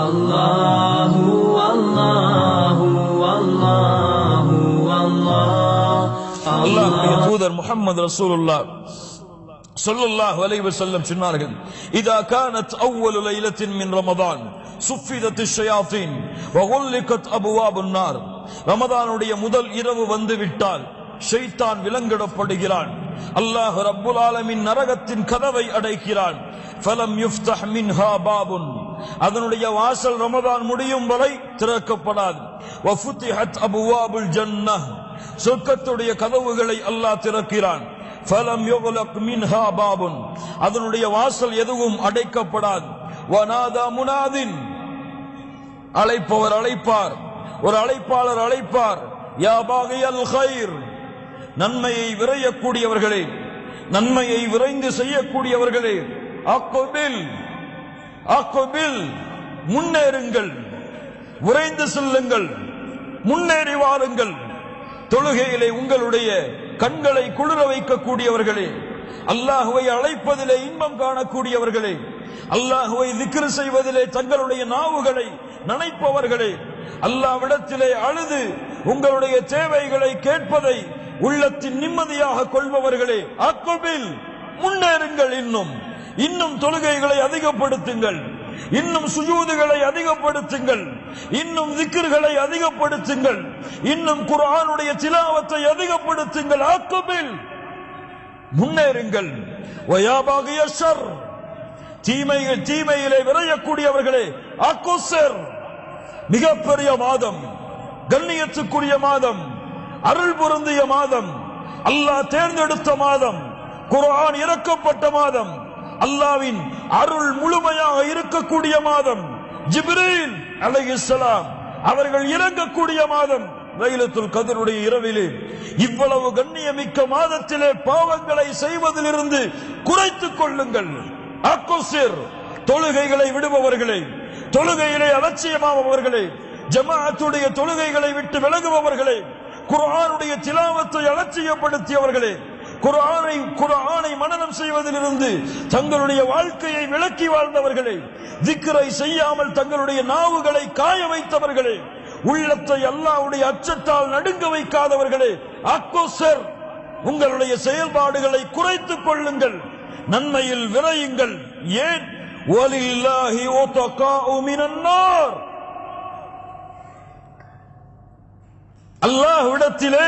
الله والله والله والله அல்லாஹ்வுடைய தூதர் முஹம்மது ரசூலுல்லாஹ் ஸல்லல்லாஹு அலைஹி வஸல்லம் சொன்னார்கள் இதா கானத் அவ்வலு லைலத்தின் மின் ரமதான் சுஃபிதத் ஷயாத்தீன் வகுல்லிகத் அபுவாபுன் நார் ரமதானுடைய முதல் இரவு வந்து விட்டால் ஷைத்தான் விலங்கிடப்படுகிறான் அல்லாஹ் ரப்புல் ஆலமின் நரகத்தின் கதவை அடைக்கிறான் ஃபலம் யுஃப்தஹ் மின்ஹா பாபுன் அதனுடைய வாசல் ரமதான் முடியும் வரை திறக்கப்படாது. வஃபுத்திஹத் அபுவாபுல் ஜன்னஹ் சொர்க்கத்துடைய கதவுகளை அல்லாஹ் திறக்கிறான். ஃபலம் யுக்லக் மின்ஹா பாபுன் அதனுடைய வாசல் எதுவும் அடைக்கப்படாது. வநாதா முனாதின் அழைப்பவர் அழைப்பார். ஒரு அழைப்பாளர் அழைப்பார். யா பாகியல் ஹைர் நன்மையை விரையக்கூடியவர்களே. நன்மையை விரைந்து செய்யக்கூடியவர்களே. அக்குபில் அக்குபில் முன்னேறுங்கள் விரைந்து செல்லுங்கள் முன்னேறி வாருங்கள் தொழுகையிலே உங்களுடைய கண்களை குளிர வைக்கக்கூடியவர்களே அல்லாஹுவை அழைப்பதிலே இன்பம் காணக்கூடியவர்களே அல்லாஹுவை திக்ரு செய்வதிலே தங்களுடைய நாவுகளை நனைப்பவர்களே அல்லாவிடத்திலே அழுது உங்களுடைய தேவைகளை கேட்பதை உள்ளத்தின் நிம்மதியாக கொள்பவர்களே அக்குபில் முன்னேறுங்கள் இன்னும். இன்னும் தொழுகைகளை அதிகப்படுத்துங்கள். இன்னும் சுஜூதுகளை அதிகப்படுத்துங்கள். இன்னும் திக்ருகளை அதிகப்படுத்துங்கள். இன்னும் குர்ஆனுடைய சிலாவத்தை அதிகப்படுத்துங்கள். ஆக்குபில் முன்னேறுங்கள். வயாபாகிய ஷர் தீமைகள் தீமையிலே விரையக்கூடியவர்களே அக்குசர் மிகப்பெரிய மாதம். கண்ணியத்துக்குரிய மாதம். அருள் பொருந்திய மாதம். அல்லாஹ் தேர்ந்தெடுத்த மாதம். குர்ஆன் இறக்கப்பட்ட மாதம். அல்லாவின் அருள் முழுமையாக இருக்கக்கூடிய மாதம் ஜிப்ரீல் அலைஹிஸ்ஸலாம் அவர்கள் இறங்கக்கூடிய மாதம் லைலத்துல் கதருடைய இரவிலே இவ்வளவு கண்ணியமிக்க மாதத்திலே பாவங்களை செய்வதிலிருந்து குறைத்துக் கொள்ளுங்கள். அக்கோசிர் தொழுகைகளை விடுபவர்களே தொழுகையிலே அலட்சியமாபவர்களே ஜமாஅத்துடைய தொழுகைகளை விட்டு விலகுபவர்களே குரானுடைய திலாவத்தை அலட்சியப்படுத்தியவர்களே குரானை குரானை மனநம் செய்வதிலிருந்து தங்களுடைய வாழ்க்கையை விளக்கி வாழ்ந்தவர்களே திக்கரை செய்யாமல் தங்களுடைய நாவுகளை காய வைத்தவர்களே உள்ளத்தை அல்லாவுடைய அச்சத்தால் நடுங்க வைக்காதவர்களே அக்கோசர் உங்களுடைய செயல்பாடுகளை குறைத்துக் கொள்ளுங்கள் நன்மையில் விரையுங்கள். ஏன்? வலில்லாஹி உத்தகாஉ அல்லாஹ்விடத்திலே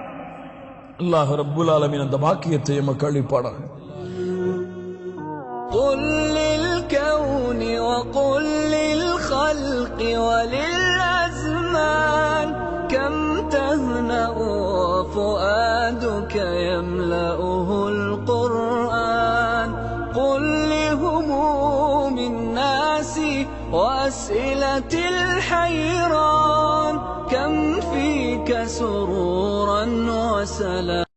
அல்லாஹ் ரப்புல் ஆலமீன் அந்த பாக்கியத்தை எமக்கு அளிப்பானாக قل للكون وقل للخلق وللأزمان كم تهنأ وفؤادك يملأه القرآن قل لهموم الناس وأسئلة الحيران كم فيك سرورا وسلام